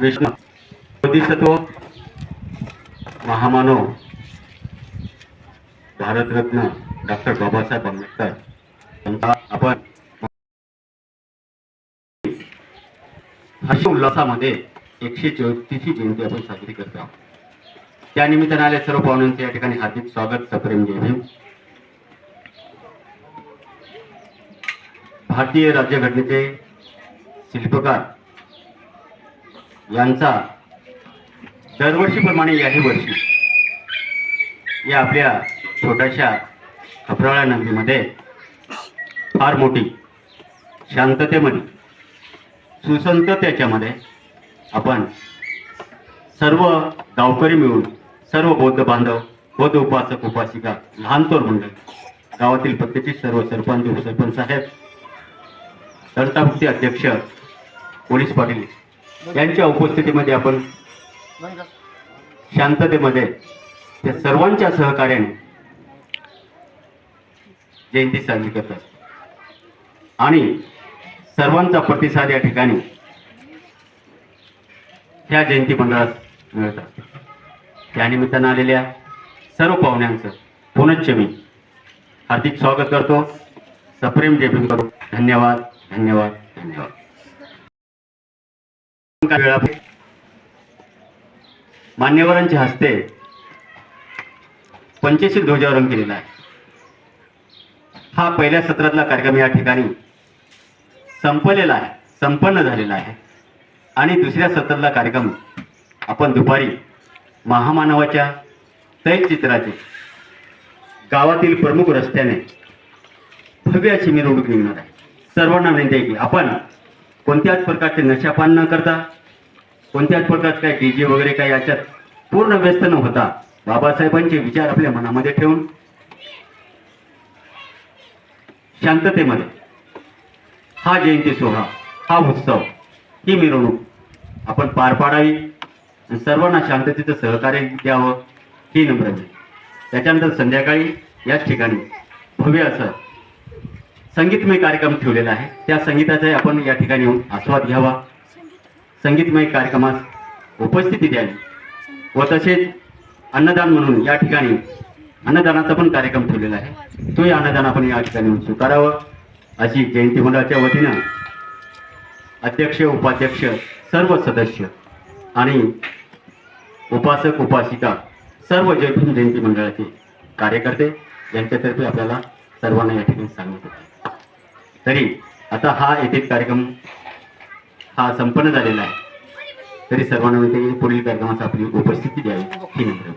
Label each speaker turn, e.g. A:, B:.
A: विष्णू बोधिसत्व महामानव भारतरत्न डॉक्टर बाबासाहेब आंबेडकर यांचा आपण हर्ष उल्हासामध्ये एकशे चौतीसची जयंती आपण साजरी करतो आहोत. त्या निमित्ताने आले सर्व पाहुण्यांचे या ठिकाणी हार्दिक स्वागत सप्रेम जय भीम. भारतीय राज्यघटनेचे शिल्पकार यांचा दरवर्षीप्रमाणे याही वर्षी या आपल्या छोट्याशा खपराळ्या नदीमध्ये फार मोठी शांततेमध्ये सुसंततेच्यामध्ये आपण सर्व गावकरी मिळून सर्व बौद्ध बांधव बौद्ध उपासक उपासिका लहानतोर मंडळ गावातील पत्तेचे सर्व सरपंच उपसरपंच साहेब तंटामुक्ती अध्यक्ष पोलीस पाटील यांच्या उपस्थितीमध्ये आपण शांततेमध्ये त्या सर्वांच्या सहकार्याने जयंती साजरी करतात आणि सर्वांचा प्रतिसाद या ठिकाणी ह्या जयंती मंडळास मिळत असतो. त्या आलेल्या सर्व पाहुण्यांचं पुनश्च मी हार्दिक स्वागत करतो. सप्रेम जयपूर करू धन्यवाद धन्यवाद धन्यवाद. काही मान्यवरांच्या हस्ते पंचशील ध्वजारोहण केलेला आहे. हा पहिल्या सत्रातला कार्यक्रम या ठिकाणी संपलेला आहे संपन्न झालेला आहे. आणि दुसऱ्या सत्रातला कार्यक्रम आपण दुपारी महामानवाच्या तैलचित्राचे गावातील प्रमुख रस्त्याने भव्य अशी मिरवणूक निघणार आहे. सर्वांना विनंती आहे की आपण कोणत्याच प्रकारचे नशापान न करता कोणत्याच प्रकारचे काय डीजे वगैरे काय याच्यात पूर्ण व्यस्त न होता बाबासाहेबांचे विचार आपल्या मनामध्ये ठेवून शांततेमध्ये हा जयंती सोहळा हा उत्सव ही मिरवणूक आपण पार पाडावी आणि सर्वांना शांततेचं सहकार्य द्यावं ही नम्र त्याच्यानंतर संध्याकाळी याच ठिकाणी भव्य असं संगीतमय कार्यक्रम ठेवलेला आहे. त्या संगीताचाही आपण या ठिकाणी येऊन आस्वाद घ्यावा. संगीतमय कार्यक्रमास उपस्थिती द्यावी व तसेच अन्नदान म्हणून या ठिकाणी अन्नदानाचा पण कार्यक्रम ठेवलेला आहे. तोही अन्नदान आपण या ठिकाणी येऊन स्वीकारावं. अशी जयंती मंडळाच्या वतीनं अध्यक्ष उपाध्यक्ष सर्व सदस्य आणि उपासक उपासिका सर्व जयभीम जयंती मंडळाचे कार्यकर्ते यांच्यातर्फे आपल्याला सर्वांना या ठिकाणी सांगत होते तरी आता हा येथे कार्यक्रम हा संपन्न झालेला आहे. तरी सर्वांना पुढील कार्यक्रमास आपली उपस्थिती द्यावी. ही नंतर